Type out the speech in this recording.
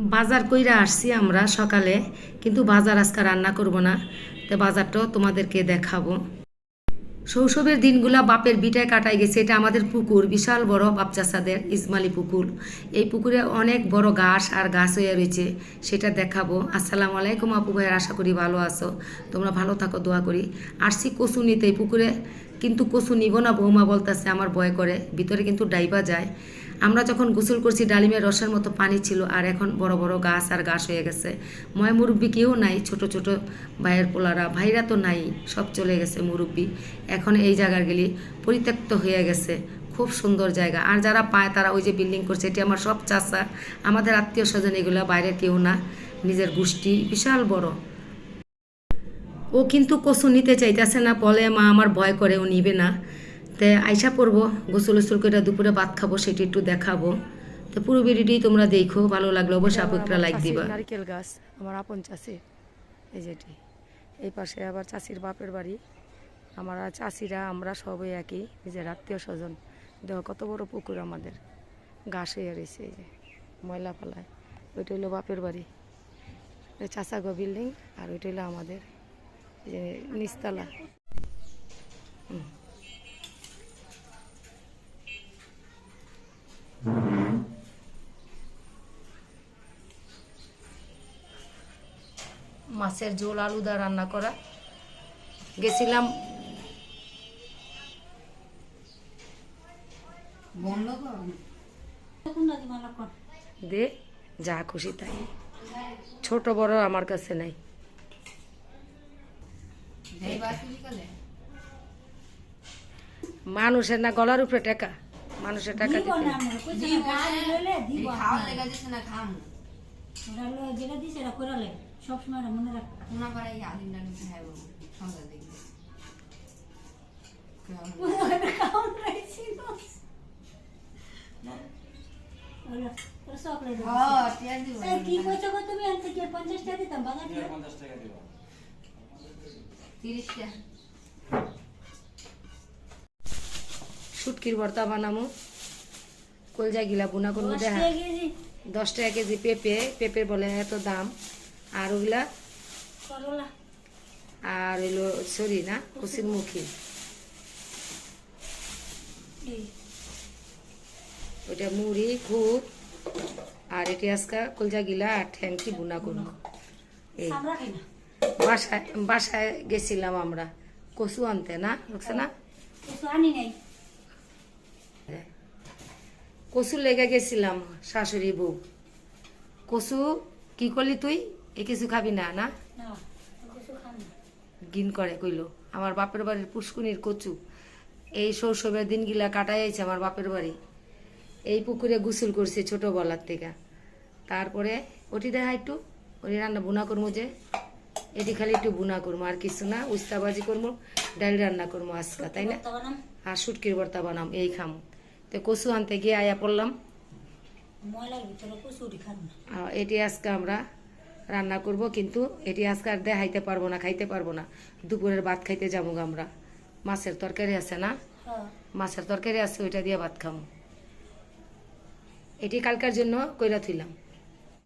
বাজার কইরা আসছি আমরা সকালে, কিন্তু বাজার আজকে রান্না করব না। তো বাজারটাও তোমাদেরকে দেখাবো। শৈশবের দিনগুলা বাপের বিটায় কাটাই গেছে, এটা আমাদের পুকুর, বিশাল বড় বাপচাষাদের ইসমালি পুকুর। এই পুকুরে অনেক বড় ঘাস আর গাছ হয়ে রয়েছে, সেটা দেখাবো। আসসালামু আলাইকুম আপু ভাইয়ের, আশা করি ভালো আছো। তোমরা ভালো থাকো, দোয়া করি। আসছি কচু নিতে পুকুরে। কিন্তু কচু নিব না, বৌমা বলতেছে, আমার ভয় করে। ভিতরে কিন্তু ডাইবা যায়। আমরা যখন গোসল করছি, ডালিমের রসের মতো পানি ছিল আর এখন বড় বড় গাছ আর গাছ হয়ে গেছে। ময় মুরব্বি কেউ নাই, ছোট ছোট ভাইয়ের পোলারা, ভাইরা তো নাই, সব চলে গেছে মুরব্বি। এখন এই জায়গার গেলি পরিত্যক্ত হয়ে গেছে, খুব সুন্দর জায়গা। আর যারা পায় তারা ওই যে বিল্ডিং করছে, এটি আমার সব চাষা আমাদের আত্মীয় স্বজন এগুলো, বাইরে কেউ না, নিজের গোষ্ঠী বিশাল বড়। ও কিন্তু কচু নিতে চাইতেছে না, বলে, মা, আমার ভয় করে, ও নিবে না। তে আইসা পড়ব গোসল গোসল করে দুপুরে ভাত খাব সেটি একটু দেখাবো। তো পুরো ভিডিওটি তোমরা দেখো ভালো লাগল অবশ্যই আপু একটা লাইক দিবা। নারকেল গাছ আমার আপন চাষি এই যেটি এই পাশে আবার চাষির বাপের বাড়ি। আমার চাষিরা আমরা সবাই একই নিজের আত্মীয় স্বজন। দেখো কত বড় পুকুর আমাদের। ঘাস হয়ে রয়েছে এই যে ময়লা ফালায়। ওইটা হলো বাপের বাড়ি। চাষাগো বিল্ডিং আর ওইটা হলো আমাদের নিচতলা। হুম। মাছের ঝোল আলুদা রান্না করা। গেছিলাম দে যা খুশি তাই। ছোট বড় আমার কাছে নাই। মানুষের না গলার উপরে টাকা। মানুষের টাকা দিতে সবসময় মনে রাখ আদিন সন্ধ্যা হ্যাঁ শুটকির ভর্তা বানামো। কলজা গিলা বুনা করব দশ টাকা কেজি পেঁপে। পেঁপের বলে এত দাম। আর ওগুলা? করলা। আর হইল সরি না কুচির মুখী ওইটা মুড়ি খুব আর এটি আজকে কলজা গিলা আর ঠ্যাংটি বুনা করব। এই। বাসায় বাসায় গেছিলাম আমরা। কচু আনতে না? বুঝছে না? কচু লেগে গেছিলাম শাশুড়ি বউ। কচু কি করলি তুই? এ কিছু খাবি না না গিন করে কইলো আমার বাপের বাড়ির পুষ্কুনির কচু। এই শৈশবের দিনগুলা কাটাই আইছে আমার বাপের বাড়ি। এই পুকুরে গোসল করছি ছোটবেলার থেকে। তারপরে ওটি দেখা একটু ওটি রান্না বুনা করব যে। এটি খালি একটু বুনা করব আর কিছু না উস্তাবাজি করব ডাল রান্না করব আজকা তাই না? আর শুটকির ভর্তা বানাম এই খাম। তো কচু আনতে গিয়ে আয়া পড়লাম। এটি আজকে আমরা রান্না করব কিন্তু এটি আজকে আর দেখাইতে পারব না খাইতে পারব না। দুপুরের ভাত খাইতে যাব আমরা। মাছের তরকারি আছে না? হ্যাঁ। মাছের তরকারি আছে ওইটা দিয়ে ভাত খাব। এটি কালকার জন্য কইরা থইলাম।